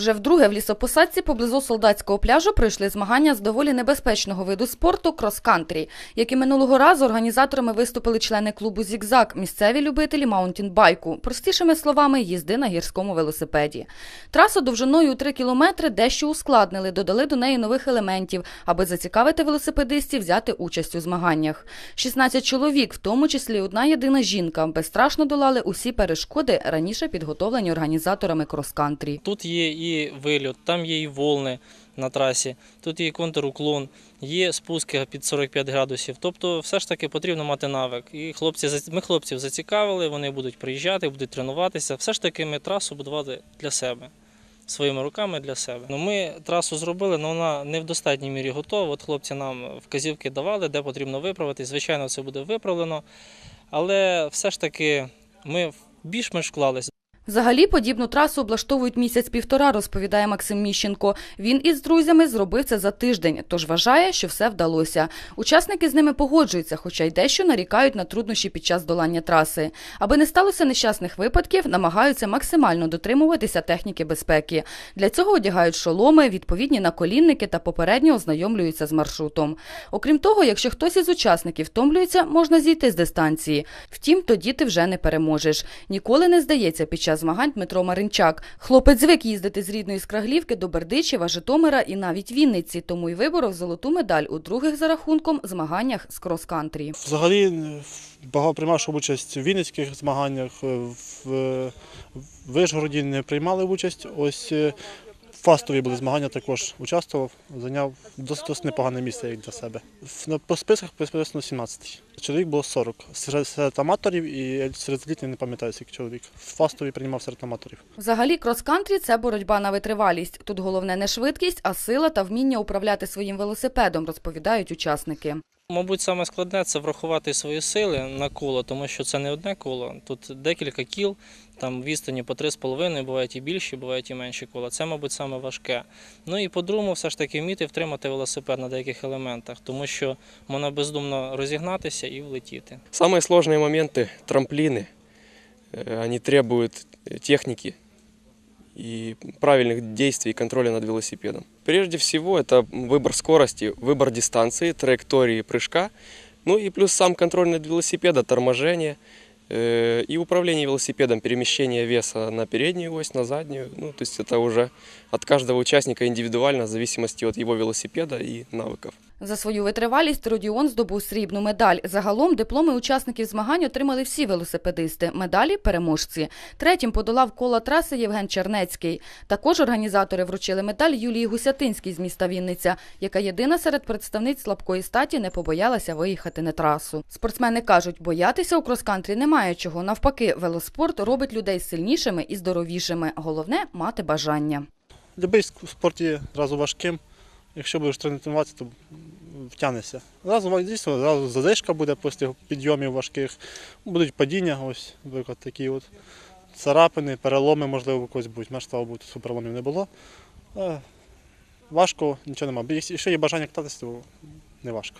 Вже вдруге в лісопосадці поблизу солдатського пляжу пройшли змагання з доволі небезпечного виду спорту крос-кантрі, як і минулого разу організаторами виступили члени клубу «Зігзаг», місцеві любителі маунтінбайку, простішими словами, їзди на гірському велосипеді. Трасу довжиною у 3 кілометри дещо ускладнили, додали до неї нових елементів, аби зацікавити велосипедистів взяти участь у змаганнях. 16 чоловік, в тому числі одна єдина жінка, безстрашно долали усі перешкоди, раніше підготовлені організаторами крос-кантрі. Тут є і вильот, там є і волни на трасі, тут є контруклон, є спуски під 45 градусів. Тобто, все ж таки потрібно мати навик. І хлопці, ми хлопців зацікавили, вони будуть приїжджати, будуть тренуватися. Все ж таки ми трасу будували для себе. Своїми руками для себе. Ну, ми трасу зробили, але вона не в достатній мірі готова. От хлопці нам вказівки давали, де потрібно виправити. Звичайно, це буде виправлено. Але все ж таки ми більш-менш вклалися. Взагалі подібну трасу облаштовують місяць-півтора, розповідає Максим Міщенко. Він із друзями зробив це за тиждень, тож вважає, що все вдалося. Учасники з ними погоджуються, хоча й дещо нарікають на труднощі під час долання траси. Аби не сталося нещасних випадків, намагаються максимально дотримуватися техніки безпеки. Для цього одягають шоломи, відповідні наколінники та попередньо ознайомлюються з маршрутом. Окрім того, якщо хтось із учасників втомлюється, можна зійти з дистанції. Втім, тоді ти вже не переможеш. Ніколи не здається під час змагань Дмитро Маринчак. Хлопець звик їздити з рідної Скраглівки до Бердичева, Житомира і навіть Вінниці, тому й виборов золоту медаль у других за рахунком змаганнях з крос-кантрі. Взагалі е, багато приймав участь в вінницьких змаганнях, е, в, е, Вишгороді не приймали участь. Ось фастові були змагання також участвував, зайняв досить, досить непогане місце як для себе. По списках написано 17. Чоловік було 40. Серед, серед аматорів і серед елітних не пам'ятаю, скільки чоловік. В фастові приймав серед аматорів. Взагалі, крос-кантрі – це боротьба на витривалість. Тут головне не швидкість, а сила та вміння управляти своїм велосипедом, розповідають учасники. Мабуть, саме складне це врахувати свої сили на коло, тому що це не одне коло. Тут декілька кіл, там відстані по 3,5, бувають і більші, бувають і менші кола. Це, мабуть, саме важке. Ну і по-другому, все ж таки вміти втримати велосипед на деяких елементах, тому що можна бездумно розігнатися і влетіти. Самые сложные моменты – трамплины. Э, Они требуют э, техники и правильных действий и контроля над велосипедом. Прежде всего, это выбор скорости, выбор дистанции, траектории прыжка, ну и плюс сам контроль над велосипедом, торможение э, и управление велосипедом, перемещение веса на переднюю ось, на заднюю. Ну, то есть это уже от каждого участника индивидуально, в зависимости от его велосипеда и навыков. За свою витривалість Родіон здобув срібну медаль. Загалом дипломи учасників змагань отримали всі велосипедисти. Медалі – переможці. Третім подолав кола траси Євген Чернецький. Також організатори вручили медаль Юлії Гусятинській з міста Вінниця, яка єдина серед представниць слабкої статі не побоялася виїхати на трасу. Спортсмени кажуть, боятися у крос-кантрі немає чого. Навпаки, велоспорт робить людей сильнішими і здоровішими. Головне – мати бажання. Любий спорт є зразу важким. Якщо будеш тренуватися, то втягнешся. Зразу дійсно, зразу задишка буде після підйомів важких, будуть падіння, ось, наприклад, такі от царапини, переломи, можливо, когось будуть. Мене, слава Богу, тут переломів не було. Е, Важко, нічого немає. Якщо є бажання кататися, то не важко.